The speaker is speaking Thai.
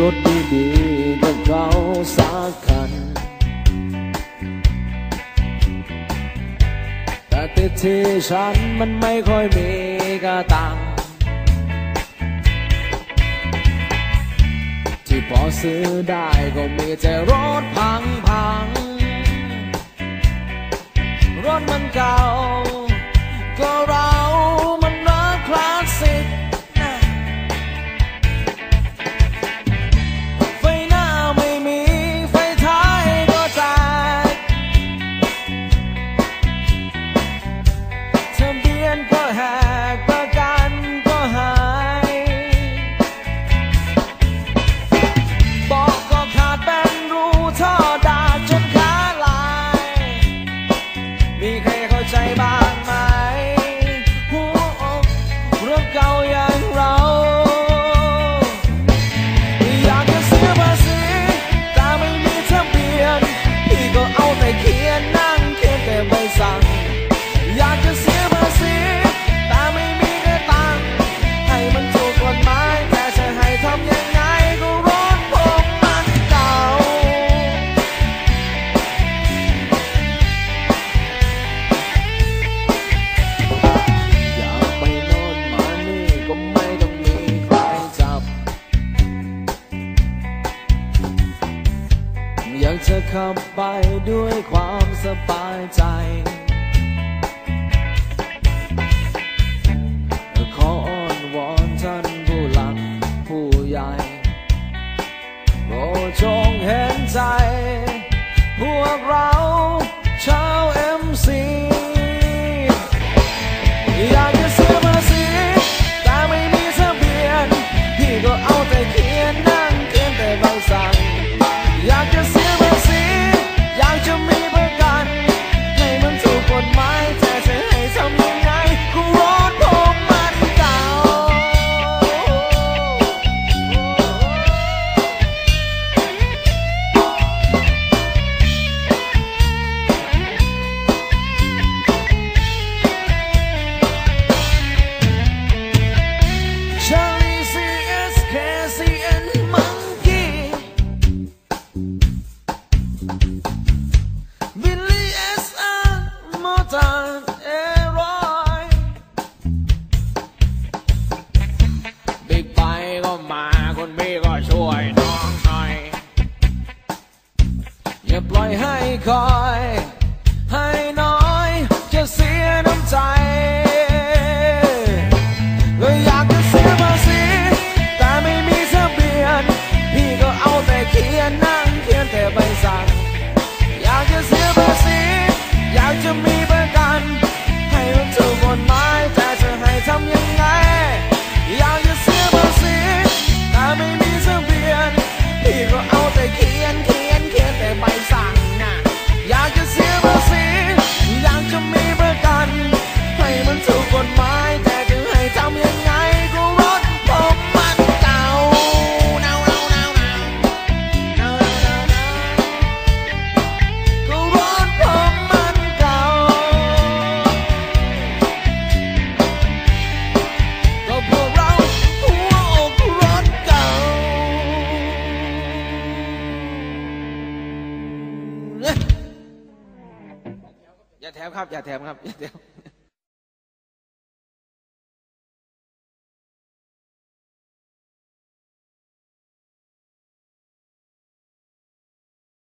รถดีๆกับเราสักคัน แต่ติดที่ฉันมันไม่ค่อยมีกระตัง ที่พอซื้อได้ก็มีแต่รถพังๆ รถมันเก่า ก็แหกประกันก็หายบอกก็ขาดเป็นรูท่อดาจนขาลาย มีใครเข้าใจบ้างไหมหัวรื่องเก่าอย่า จะขับไปด้วยความสบายใจ จะปล่อยให้คอย แถมครับ อย่าแถมครับอย่าแถม